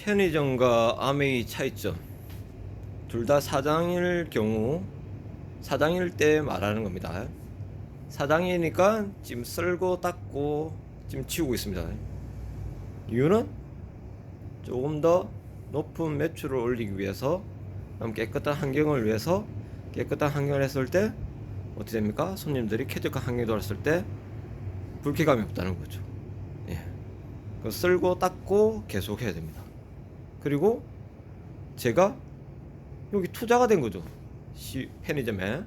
편의점과 아메이 차이점 둘 다 사장일 경우 사장일 때 말하는 겁니다. 사장이니까 지금 쓸고 닦고 지금 치우고 있습니다. 이유는 조금 더 높은 매출을 올리기 위해서 깨끗한 환경을 위해서 깨끗한 환경을 했을 때 어떻게 됩니까? 손님들이 쾌적한 환경에 들어왔을 때 불쾌감이 없다는 거죠. 예. 그 쓸고 닦고 계속 해야 됩니다. 그리고 제가 여기 투자가 된 거죠. 시, 편의점에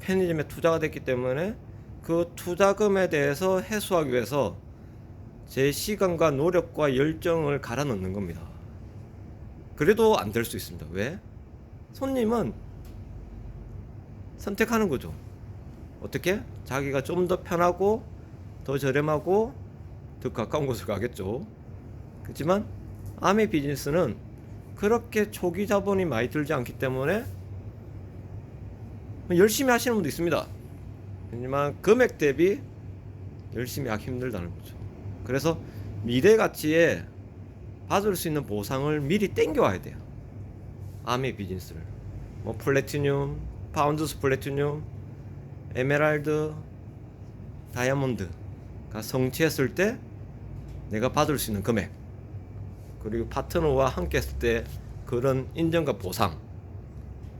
편의점에 투자가 됐기 때문에 그 투자금에 대해서 해소하기 위해서 제 시간과 노력과 열정을 갈아 넣는 겁니다. 그래도 안 될 수 있습니다. 왜? 손님은 선택하는 거죠. 어떻게? 자기가 좀 더 편하고 더 저렴하고 더 가까운 곳을 가겠죠. 그렇지만 아메 비즈니스는 그렇게 초기 자본이 많이 들지 않기 때문에 열심히 하시는 분도 있습니다. 하지만 금액 대비 열심히 하기 힘들다는 거죠. 그래서 미래 가치에 받을 수 있는 보상을 미리 땡겨와야 돼요. 아메 비즈니스를. 뭐 플래티늄, 파운드스 플래티늄, 에메랄드, 다이아몬드가 성취했을 때 내가 받을 수 있는 금액 그리고 파트너와 함께 했을 때 그런 인정과 보상.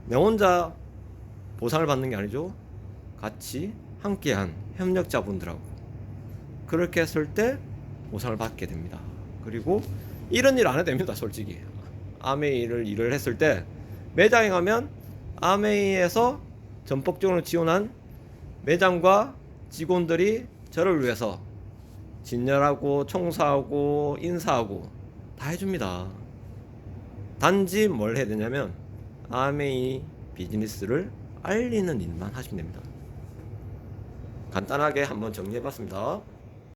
내 혼자 보상을 받는 게 아니죠. 같이 함께한 협력자분들하고 그렇게 했을 때 보상을 받게 됩니다. 그리고 이런 일 안 해도 됩니다 솔직히. 아메이를 일을 했을 때 매장에 가면 아메이에서 전폭적으로 지원한 매장과 직원들이 저를 위해서 진열하고 청소하고 인사하고 다 해줍니다. 단지 뭘 해야 되냐면 아메이 비즈니스를 알리는 일만 하시면 됩니다. 간단하게 한번 정리해봤습니다.